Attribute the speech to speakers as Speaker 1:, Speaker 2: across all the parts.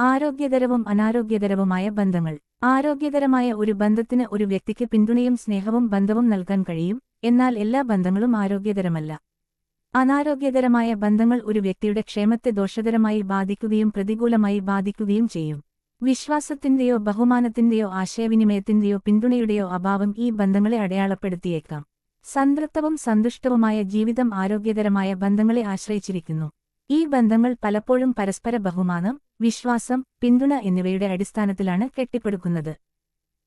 Speaker 1: ആരോഗ്യകരവും അനാരോഗ്യകരവുമായ ബന്ധങ്ങൾ. ആരോഗ്യകരമായ ഒരു ബന്ധത്തിന് ഒരു വ്യക്തിക്ക് പിന്തുണയും സ്നേഹവും ബന്ധവും നൽകാൻ കഴിയും എന്നാൽ എല്ലാ ബന്ധങ്ങളും ആരോഗ്യകരമല്ല. അനാരോഗ്യകരമായ ബന്ധങ്ങൾ ഒരു വ്യക്തിയുടെ ക്ഷേമത്തെ ദോഷകരമായി ബാധിക്കുകയും പ്രതികൂലമായി ബാധിക്കുകയും ചെയ്യും. വിശ്വാസത്തിന്റെയോ ബഹുമാനത്തിന്റെയോ ആശയവിനിമയത്തിന്റെയോ പിന്തുണയുടെയോ അഭാവം ഈ ബന്ധങ്ങളെ അടയാളപ്പെടുത്തിയേക്കാം. സംതൃപ്തവും സന്തുഷ്ടവുമായ ജീവിതം ആരോഗ്യകരമായ ബന്ധങ്ങളെ ആശ്രയിച്ചിരിക്കുന്നു. ഈ ബന്ധങ്ങൾ പലപ്പോഴും പരസ്പര ബഹുമാനം വിശ്വാസം പിന്തുണ എന്നിവയുടെ അടിസ്ഥാനത്തിലാണ് കെട്ടിപ്പടുക്കുന്നത്.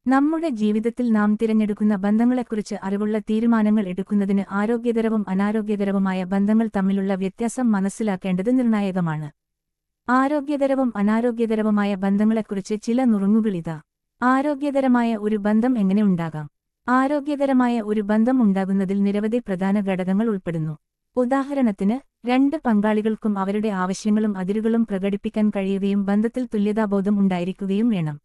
Speaker 1: നമ്മുടെ ജീവിതത്തിൽ നാം തിരഞ്ഞെടുക്കുന്ന ബന്ധങ്ങളെക്കുറിച്ച് അറിവുള്ള തീരുമാനങ്ങൾ എടുക്കുന്നതിന് ആരോഗ്യകരവും അനാരോഗ്യകരവുമായ ബന്ധങ്ങൾ തമ്മിലുള്ള വ്യത്യാസം മനസ്സിലാക്കേണ്ടത് നിർണായകമാണ്. ആരോഗ്യകരവും അനാരോഗ്യകരവുമായ ബന്ധങ്ങളെക്കുറിച്ച് ചില നുറുങ്ങുകളിതാ ആരോഗ്യകരമായ ഒരു ബന്ധം എങ്ങനെ ഉണ്ടാകാം? ആരോഗ്യകരമായ ഒരു ബന്ധം ഉണ്ടാകുന്നതിൽ നിരവധി പ്രധാന ഘടകങ്ങൾ ഉൾപ്പെടുന്നു. ഉദാഹരണത്തിന് രണ്ട് പങ്കാളികൾക്കും അവരുടെ ആവശ്യങ്ങളും അതിരുകളും പ്രകടിപ്പിക്കാൻ കഴിയുകയും ബന്ധത്തിൽ തുല്യതാബോധം ഉണ്ടായിരിക്കുകയും വേണം.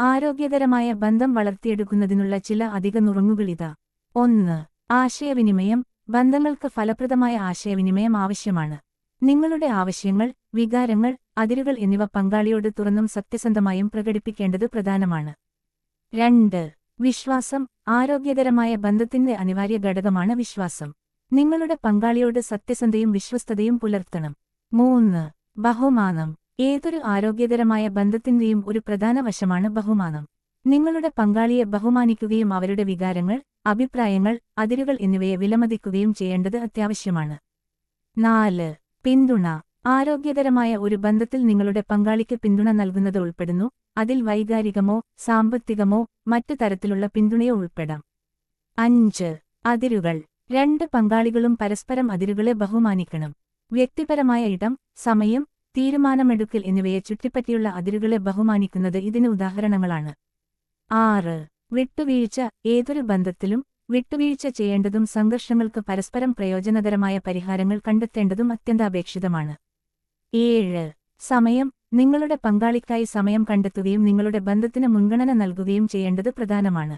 Speaker 1: ആരോഗ്യകരമായ ബന്ധം വളർത്തിയെടുക്കുന്നതിനുള്ള ചില അധിക നുറുങ്ങുകളിതാ ഒന്ന് ആശയവിനിമയം. ബന്ധങ്ങൾക്ക് ഫലപ്രദമായ ആശയവിനിമയം ആവശ്യമാണ്. നിങ്ങളുടെ ആവശ്യങ്ങൾ വികാരങ്ങൾ അതിരുകൾ എന്നിവ പങ്കാളിയോട് തുറന്നും സത്യസന്ധമായും പ്രകടിപ്പിക്കേണ്ടത് പ്രധാനമാണ്. രണ്ട് വിശ്വാസം. ആരോഗ്യകരമായ ബന്ധത്തിന്റെ അനിവാര്യ ഘടകമാണ് വിശ്വാസം. നിങ്ങളുടെ പങ്കാളിയോട് സത്യസന്ധയും വിശ്വസ്തതയും പുലർത്തണം. മൂന്ന് ബഹുമാനം. ഏതൊരു ആരോഗ്യകരമായ ബന്ധത്തിന്റെയും ഒരു പ്രധാന വശമാണ് ബഹുമാനം. നിങ്ങളുടെ പങ്കാളിയെ ബഹുമാനിക്കുകയും അവരുടെ വികാരങ്ങൾ അഭിപ്രായങ്ങൾ അതിരുകൾ എന്നിവയെ വിലമതിക്കുകയും ചെയ്യേണ്ടത് അത്യാവശ്യമാണ്. നാല് പിന്തുണ. ആരോഗ്യകരമായ ഒരു ബന്ധത്തിൽ നിങ്ങളുടെ പങ്കാളിക്ക് പിന്തുണ നൽകുന്നത് ഉൾപ്പെടുന്നു. അതിൽ വൈകാരികമോ സാമ്പത്തികമോ മറ്റു തരത്തിലുള്ള പിന്തുണയോ ഉൾപ്പെടാം. അഞ്ച് അതിരുകൾ. രണ്ട് പങ്കാളികളും പരസ്പരം അതിരുകളെ ബഹുമാനിക്കണം. വ്യക്തിപരമായ ഇടം സമയം തീരുമാനമെടുക്കൽ എന്നിവയെ ചുറ്റിപ്പറ്റിയുള്ള അതിരുകളെ ബഹുമാനിക്കുന്നത് ഇതിന് ഉദാഹരണങ്ങളാണ്. ആറ്. വിട്ടുവീഴ്ച ഏതൊരു ബന്ധത്തിലും വിട്ടുവീഴ്ച ചെയ്യേണ്ടതും സംഘർഷങ്ങൾക്ക് പരസ്പരം പ്രയോജനകരമായ പരിഹാരങ്ങൾ കണ്ടെത്തേണ്ടതും അത്യന്താപേക്ഷിതമാണ്. ഏഴ്. സമയം നിങ്ങളുടെ പങ്കാളിക്കായി സമയം കണ്ടെത്തുകയും നിങ്ങളുടെ ബന്ധത്തിന് മുൻഗണന നൽകുകയും ചെയ്യേണ്ടത് പ്രധാനമാണ്.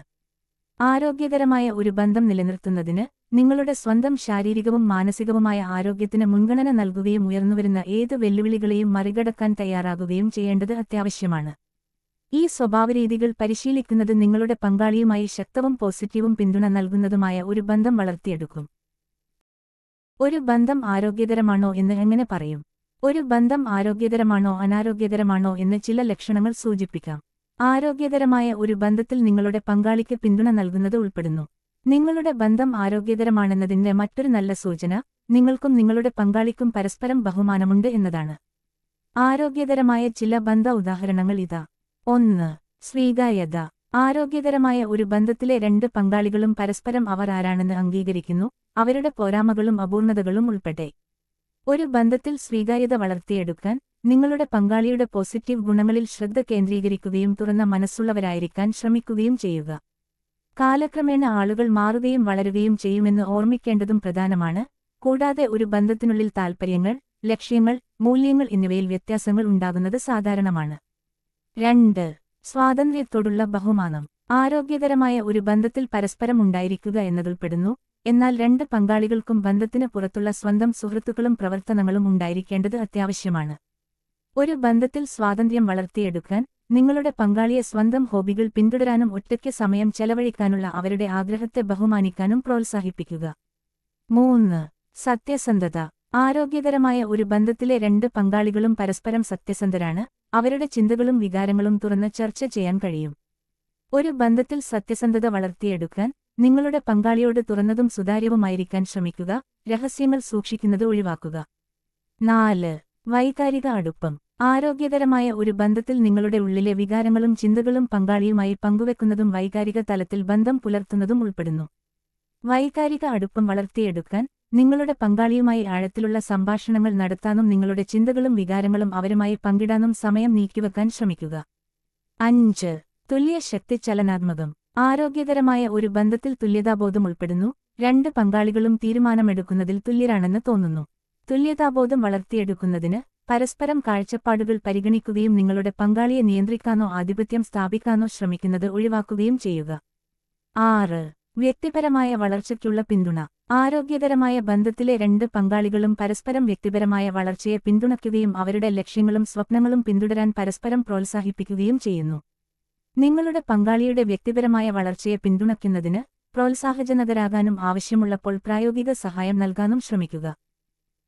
Speaker 1: ആരോഗ്യകരമായ ഒരു ബന്ധം നിലനിർത്തുന്നതിന് നിങ്ങളുടെ സ്വന്തം ശാരീരികവും മാനസികവുമായ ആരോഗ്യത്തിന് മുൻഗണന നൽകുകയും ഉയർന്നുവരുന്ന ഏത് വെല്ലുവിളികളെയും മറികടക്കാൻ തയ്യാറാകുകയും ചെയ്യേണ്ടത് അത്യാവശ്യമാണ്. ഈ സ്വഭാവരീതികൾ പരിശീലിക്കുന്നത് നിങ്ങളുടെ പങ്കാളിയുമായി ശക്തവും പോസിറ്റീവും പിന്തുണ നൽകുന്നതുമായ ഒരു ബന്ധം വളർത്തിയെടുക്കും. ഒരു ബന്ധം ആരോഗ്യകരമാണോ എന്ന് എങ്ങനെ പറയും? ഒരു ബന്ധം ആരോഗ്യകരമാണോ അനാരോഗ്യകരമാണോ എന്ന് ചില ലക്ഷണങ്ങൾ സൂചിപ്പിക്കാം. ആരോഗ്യകരമായ ഒരു ബന്ധത്തിൽ നിങ്ങളുടെ പങ്കാളിക്ക് പിന്തുണ നൽകുന്നത് ഉൾപ്പെടുന്നു. നിങ്ങളുടെ ബന്ധം ആരോഗ്യകരമാണെന്നതിന്റെ മറ്റൊരു നല്ല സൂചന നിങ്ങൾക്കും നിങ്ങളുടെ പങ്കാളിക്കും പരസ്പരം ബഹുമാനമുണ്ട് എന്നതാണ്. ആരോഗ്യകരമായ ചില ബന്ധ ഉദാഹരണങ്ങൾ ഇതാ. ഒന്ന് സ്വീകാര്യത ആരോഗ്യകരമായ ഒരു ബന്ധത്തിലെ രണ്ട് പങ്കാളികളും പരസ്പരം അവർ ആരാണെന്ന് അംഗീകരിക്കുന്നു അവരുടെ പോരാമകളും അപൂർണതകളും ഉൾപ്പെടെ. ഒരു ബന്ധത്തിൽ സ്വീകാര്യത വളർത്തിയെടുക്കാൻ നിങ്ങളുടെ പങ്കാളിയുടെ പോസിറ്റീവ് ഗുണങ്ങളിൽ ശ്രദ്ധ കേന്ദ്രീകരിക്കുകയും തുറന്ന മനസ്സുള്ളവരായിരിക്കാൻ ശ്രമിക്കുകയും ചെയ്യുക. കാലക്രമേണ ആളുകൾ മാറുകയും വളരുകയും ചെയ്യുമെന്ന് ഓർമ്മിക്കേണ്ടതും പ്രധാനമാണ്. കൂടാതെ ഒരു ബന്ധത്തിനുള്ളിൽ താൽപ്പര്യങ്ങൾ ലക്ഷ്യങ്ങൾ മൂല്യങ്ങൾ എന്നിവയിൽ വ്യത്യാസങ്ങൾ ഉണ്ടാകുന്നത് സാധാരണമാണ്. രണ്ട്. സ്വാതന്ത്ര്യത്തോടുള്ള ബഹുമാനം. ആരോഗ്യകരമായ ഒരു ബന്ധത്തിൽ പരസ്പരം ഉണ്ടായിരിക്കുക എന്നതുൾപ്പെടുന്നു. എന്നാൽ രണ്ട് പങ്കാളികൾക്കും ബന്ധത്തിന് പുറത്തുള്ള സ്വന്തം സുഹൃത്തുക്കളും പ്രവർത്തനങ്ങളും ഉണ്ടായിരിക്കേണ്ടത് അത്യാവശ്യമാണ്. ഒരു ബന്ധത്തിൽ സ്വാതന്ത്ര്യം വളർത്തിയെടുക്കാൻ നിങ്ങളുടെ പങ്കാളിയെ സ്വന്തം ഹോബികൾ പിന്തുടരാനും ഒറ്റയ്ക്ക് സമയം ചെലവഴിക്കാനുള്ള അവരുടെ ആഗ്രഹത്തെ ബഹുമാനിക്കാനും പ്രോത്സാഹിപ്പിക്കുക. മൂന്ന് സത്യസന്ധത. ആരോഗ്യകരമായ ഒരു ബന്ധത്തിലെ രണ്ട് പങ്കാളികളും പരസ്പരം സത്യസന്ധരാണ്. അവരുടെ ചിന്തകളും വികാരങ്ങളും തുറന്ന് ചർച്ച ചെയ്യാൻ കഴിയും. ഒരു ബന്ധത്തിൽ സത്യസന്ധത വളർത്തിയെടുക്കാൻ നിങ്ങളുടെ പങ്കാളിയോട് തുറന്നതും സുതാര്യവുമായിരിക്കാൻ ശ്രമിക്കുക. രഹസ്യങ്ങൾ സൂക്ഷിക്കുന്നത് ഒഴിവാക്കുക. നാല് വൈകാരിക അടുപ്പം. ആരോഗ്യകരമായ ഒരു ബന്ധത്തിൽ നിങ്ങളുടെ ഉള്ളിലെ വികാരങ്ങളും ചിന്തകളും പങ്കാളിയുമായി പങ്കുവെക്കുന്നതും വൈകാരിക തലത്തിൽ ബന്ധം പുലർത്തുന്നതും ഉൾപ്പെടുന്നു. വൈകാരിക അടുപ്പം വളർത്തിയെടുക്കാൻ നിങ്ങളുടെ പങ്കാളിയുമായി ആഴത്തിലുള്ള സംഭാഷണങ്ങൾ നടത്താനും നിങ്ങളുടെ ചിന്തകളും വികാരങ്ങളും അവരുമായി പങ്കിടാനും സമയം നീക്കിവെക്കാൻ ശ്രമിക്കുക. അഞ്ച്. തുല്യശക്തി ചലനാത്മകം. ആരോഗ്യകരമായ ഒരു ബന്ധത്തിൽ തുല്യതാബോധം ഉൾപ്പെടുന്നു. രണ്ട് പങ്കാളികളും തീരുമാനമെടുക്കുന്നതിൽ തുല്യരാണെന്ന് തോന്നുന്നു. തുല്യതാബോധം വളർത്തിയെടുക്കുന്നതിന് പരസ്പരം കാഴ്ചപ്പാടുകൾ പരിഗണിക്കുകയും നിങ്ങളുടെ പങ്കാളിയെ നിയന്ത്രിക്കാനോ ആധിപത്യം സ്ഥാപിക്കാനോ ശ്രമിക്കുന്നത് ഒഴിവാക്കുകയും ചെയ്യുക. ആറ്. വ്യക്തിപരമായ വളർച്ചയ്ക്കുള്ള പിന്തുണ. ആരോഗ്യകരമായ ബന്ധത്തിലെ രണ്ട് പങ്കാളികളും പരസ്പരം വ്യക്തിപരമായ വളർച്ചയെ പിന്തുണയ്ക്കുകയും അവരുടെ ലക്ഷ്യങ്ങളും സ്വപ്നങ്ങളും പിന്തുടരാൻ പരസ്പരം പ്രോത്സാഹിപ്പിക്കുകയും ചെയ്യുന്നു. നിങ്ങളുടെ പങ്കാളിയുടെ വ്യക്തിപരമായ വളർച്ചയെ പിന്തുണയ്ക്കുന്നതിന് പ്രോത്സാഹജനകരാകാനും ആവശ്യമുള്ളപ്പോൾ പ്രായോഗിക സഹായം നൽകാനും ശ്രമിക്കുക.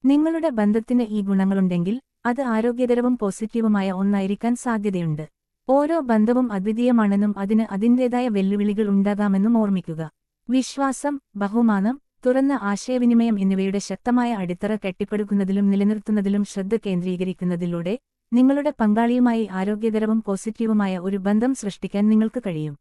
Speaker 1: നിങ്ങളുടെ ബന്ധത്തിന് ഈ ഗുണങ്ങളുണ്ടെങ്കിൽ അത് ആരോഗ്യകരവും പോസിറ്റീവുമായ ഒന്നായിരിക്കാൻ സാധ്യതയുണ്ട്. ഓരോ ബന്ധവും അദ്വിതീയമാണെന്നും അതിന് അതിന്റെതായ വെല്ലുവിളികൾ ഉണ്ടാകാമെന്നും ഓർമ്മിക്കുക. വിശ്വാസം ബഹുമാനം തുറന്ന ആശയവിനിമയം എന്നിവയുടെ ശക്തമായ അടിത്തറ കെട്ടിപ്പടുക്കുന്നതിലും നിലനിർത്തുന്നതിലും ശ്രദ്ധ കേന്ദ്രീകരിക്കുന്നതിലൂടെ നിങ്ങളുടെ പങ്കാളിയുമായി ആരോഗ്യകരവും പോസിറ്റീവുമായ ഒരു ബന്ധം സൃഷ്ടിക്കാൻ നിങ്ങൾക്ക് കഴിയും.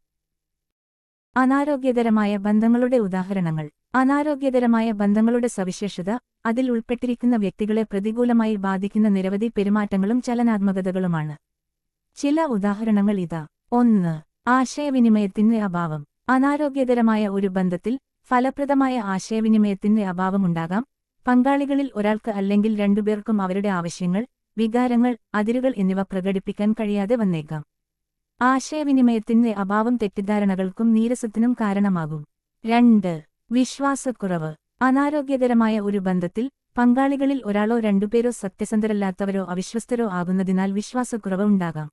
Speaker 1: അനാരോഗ്യകരമായ ബന്ധങ്ങളുടെ ഉദാഹരണങ്ങൾ. അനാരോഗ്യകരമായ ബന്ധങ്ങളുടെ സവിശേഷത അതിൽ ഉൾപ്പെട്ടിരിക്കുന്ന വ്യക്തികളെ പ്രതികൂലമായി ബാധിക്കുന്ന നിരവധി പെരുമാറ്റങ്ങളും ചലനാത്മകതകളുമാണ്. ചില ഉദാഹരണങ്ങൾ ഇതാ. ഒന്ന് ആശയവിനിമയത്തിന്റെ അഭാവം. അനാരോഗ്യകരമായ ഒരു ബന്ധത്തിൽ ഫലപ്രദമായ ആശയവിനിമയത്തിന്റെ അഭാവമുണ്ടാകാം പങ്കാളികളിൽ ഒരാൾക്ക് അല്ലെങ്കിൽ രണ്ടുപേർക്കും അവരുടെ ആവശ്യങ്ങൾ വികാരങ്ങൾ അതിരുകൾ എന്നിവ പ്രകടിപ്പിക്കാൻ കഴിയാതെ വന്നേക്കാം. ആശയവിനിമയത്തിന്റെ അഭാവം തെറ്റിദ്ധാരണകൾക്കും നീരസത്തിനും കാരണമാകും. രണ്ട് വിശ്വാസക്കുറവ്. അനാരോഗ്യകരമായ ഒരു ബന്ധത്തിൽ പങ്കാളികളിൽ ഒരാളോ രണ്ടുപേരോ സത്യസന്ധരല്ലാത്തവരോ അവിശ്വസ്തരോ ആകുന്നതിനാൽ വിശ്വാസക്കുറവ് ഉണ്ടാകാം.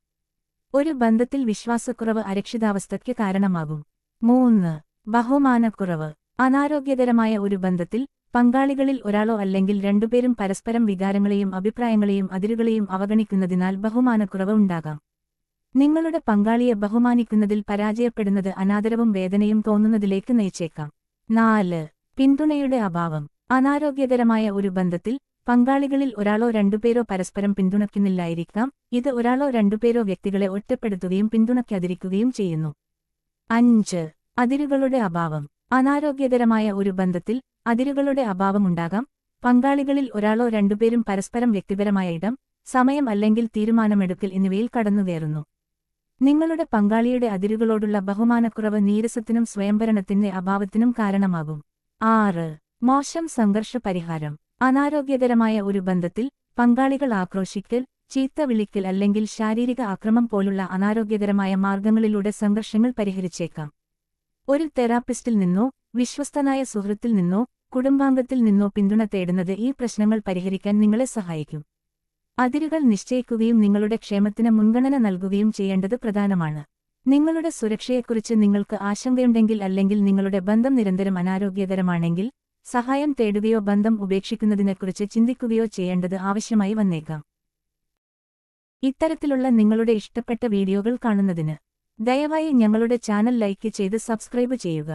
Speaker 1: ഒരു ബന്ധത്തിൽ വിശ്വാസക്കുറവ് അരക്ഷിതാവസ്ഥയ്ക്ക് കാരണമാകും. മൂന്ന് ബഹുമാനക്കുറവ്. അനാരോഗ്യകരമായ ഒരു ബന്ധത്തിൽ പങ്കാളികളിൽ ഒരാളോ അല്ലെങ്കിൽ രണ്ടുപേരും പരസ്പരം വികാരങ്ങളെയും അഭിപ്രായങ്ങളെയും അതിരുകളെയും അവഗണിക്കുന്നതിനാൽ ബഹുമാനക്കുറവ് ഉണ്ടാകാം. നിങ്ങളുടെ പങ്കാളിയെ ബഹുമാനിക്കുന്നതിൽ പരാജയപ്പെടുന്നത് അനാദരവും വേദനയും തോന്നുന്നതിലേക്ക് നയിച്ചേക്കാം. നാല് പിന്തുണയുടെ അഭാവം. അനാരോഗ്യകരമായ ഒരു ബന്ധത്തിൽ പങ്കാളികളിൽ ഒരാളോ രണ്ടുപേരോ പരസ്പരം പിന്തുണയ്ക്കുന്നില്ലായിരിക്കാം. ഇത് ഒരാളോ രണ്ടുപേരോ വ്യക്തികളെ ഒറ്റപ്പെടുത്തുകയും പിന്തുണയ്ക്കാതിരിക്കുകയും ചെയ്യുന്നു. അഞ്ച് അതിരുകളുടെ അഭാവം. അനാരോഗ്യകരമായ ഒരു ബന്ധത്തിൽ അതിരുകളുടെ അഭാവം അഭാവമുണ്ടാകാം പങ്കാളികളിൽ ഒരാളോ രണ്ടുപേരും പരസ്പരം വ്യക്തിപരമായ ഇടം സമയം അല്ലെങ്കിൽ തീരുമാനമെടുക്കൽ എന്നിവയിൽ കടന്നുകയറുന്നു. നിങ്ങളുടെ പങ്കാളിയുടെ അതിരുകളോടുള്ള ബഹുമാനക്കുറവ് നീരസത്തിനും സ്വയംഭരണത്തിന്റെ അഭാവത്തിനും കാരണമാകും. ആറ്. മോശം സംഘർഷ പരിഹാരം അനാരോഗ്യകരമായ ഒരു ബന്ധത്തിൽ പങ്കാളികൾ ആക്രോശിക്കൽ ചീത്ത വിളിക്കൽ അല്ലെങ്കിൽ ശാരീരിക ആക്രമം പോലുള്ള അനാരോഗ്യകരമായ മാർഗങ്ങളിലൂടെ സംഘർഷങ്ങൾ പരിഹരിച്ചേക്കാം. ഒരു തെറാപ്പിസ്റ്റിൽ നിന്നോ വിശ്വസ്തനായ സുഹൃത്തിൽ നിന്നോ കുടുംബാംഗത്തിൽ നിന്നോ പിന്തുണ തേടുന്നത് ഈ പ്രശ്നങ്ങൾ പരിഹരിക്കാൻ നിങ്ങളെ സഹായിക്കും. അതിരുകൾ നിശ്ചയിക്കുകയും നിങ്ങളുടെ ക്ഷേമത്തിന് മുൻഗണന നൽകുകയും ചെയ്യേണ്ടത് പ്രധാനമാണ്. നിങ്ങളുടെ സുരക്ഷയെക്കുറിച്ച് നിങ്ങൾക്ക് ആശങ്കയുണ്ടെങ്കിൽ അല്ലെങ്കിൽ നിങ്ങളുടെ ബന്ധം നിരന്തരം അനാരോഗ്യകരമാണെങ്കിൽ സഹായം തേടുകയോ ബന്ധം ഉപേക്ഷിക്കുന്നതിനെക്കുറിച്ച് ചിന്തിക്കുകയോ ചെയ്യേണ്ടത് ആവശ്യമായി വന്നേക്കാം. ഇത്തരത്തിലുള്ള നിങ്ങളുടെ ഇഷ്ടപ്പെട്ട വീഡിയോകൾ കാണുന്നതിന് ദയവായി ഞങ്ങളുടെ ചാനൽ ലൈക്ക് ചെയ്ത് സബ്സ്ക്രൈബ് ചെയ്യുക.